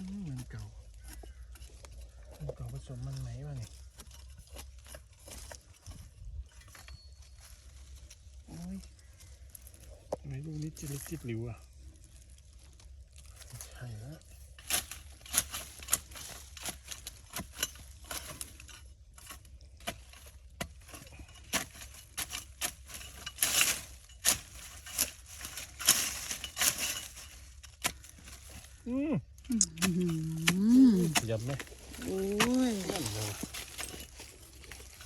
มันเก่ามันเก่าผสมมันไหนวะเนี่ยโอ้ยไำไลูกนี้จิตจิบหลิวอะใช่แล้วอืม ยับไหมโอ้ยนั่นเลย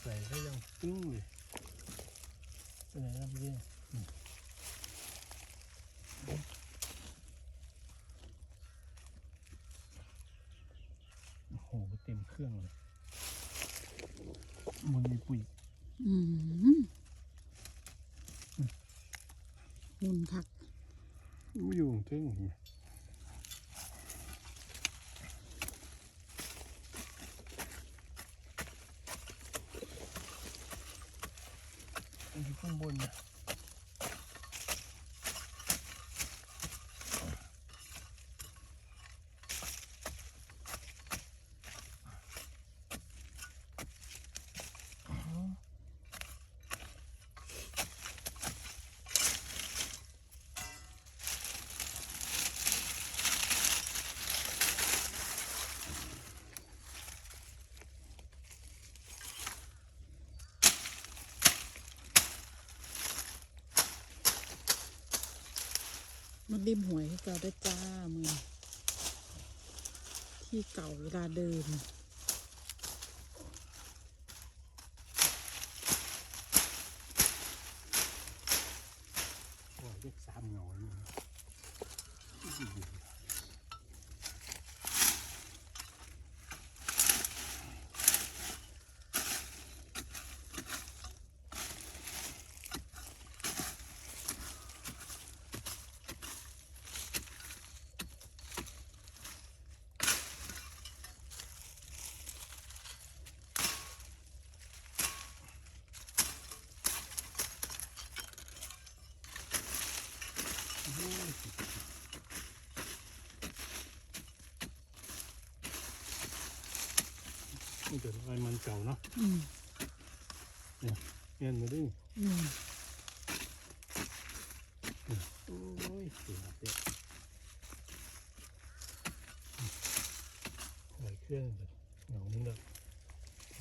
ใส่ก็ยังตึ้งเลยเป็นไงครับพี่อืมโอ้โหเต็มเครื่องเลยมันมีปุ๋ยอืมหุ่นคักไม่อยู่ถึงเห็นไหม มันอยู่ข้างบนนะ มันริมหวยให้เก่าได้จ้ามือที่เก่าเวลาเดิน โอ้ยเลขสามเหงาอยู่นะ นี่เดี๋ยวรอยมันเก่าเนาะอืมเงี้ยมาดิอืมโอ้ยเสียเสียหอยเครื่องแบบเหงานี่แบบ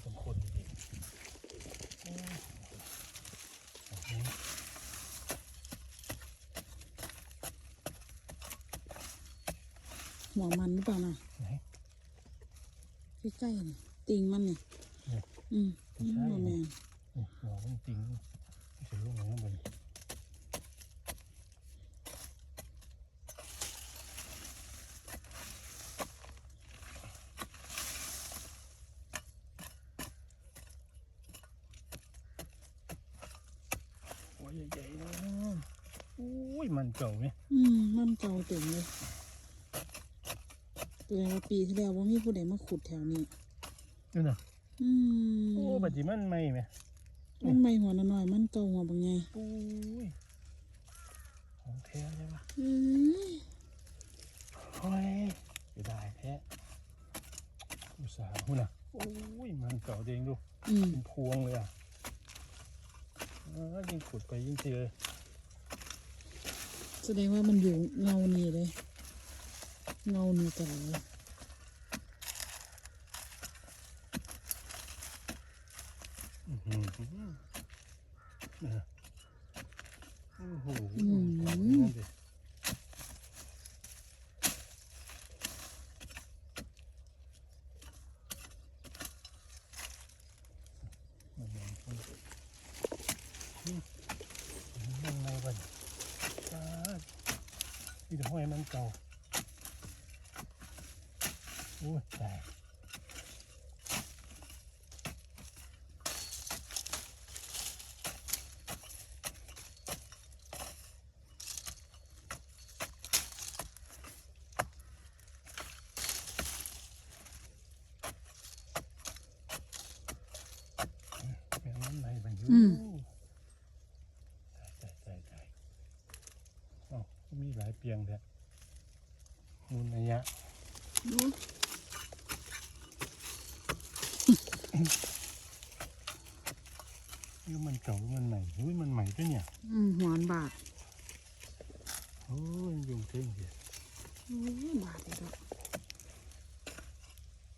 สมคนจริงๆโอ้ยเอาไง หัวมันหรือเปล่าน่ะไหน ใกล้ๆนี่ติงมันนี่เนี่ย อืมไม่ใช่หัวแมนนี่เหงาจริงๆจะล่วงมาข้างบนโอ้ยใหญ่ๆเลยนะโอ้ยมันเก่าไหมอืมมันเก่าเต็มเลยแส ดงว่าปีที่แล้วว่ามีผู้ใดมาขุดแถวนี้นี่นะอืมโอ้ปัจจุบันไม่ไหมมันไม่หัวน้อยๆมันเก่าหัวบางไงโอ้ยของแท้ใช่ปะอืมโอ้ยเสียดายแท้อุตส่าห์หุ่นอะโอ้ยมันเก่าเด้งดูอืมเป็นพวงเลยอะเออยิ่งขุดไปยิ่งเจอแสดงว่ามันอยู่เงานี่เลย เงานี่ตลอดเลยอื้อหือนะโอ้โหอืมนั่นดิมันมันมันอืมมันไงวะเนี่ยจ้าที่ห้อยมันเก่าโอ้ยตายแมวน้ำไหลมันอยู่ตายตายตายตายอ๋อก็มีหลายเปียงแท้มูลระยะ ดู นี่มันเก่ามันใหม่อุ้ยมันใหม่ด้วยเนี่ย อืมหวานบาทโอ้ยยุงเต็มเลยอุ้ยบาดเลยดอก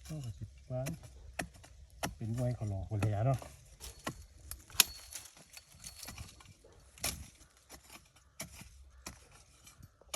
ก็สิบบาทเป็นไวขอหลอกคนแหลียเนาะ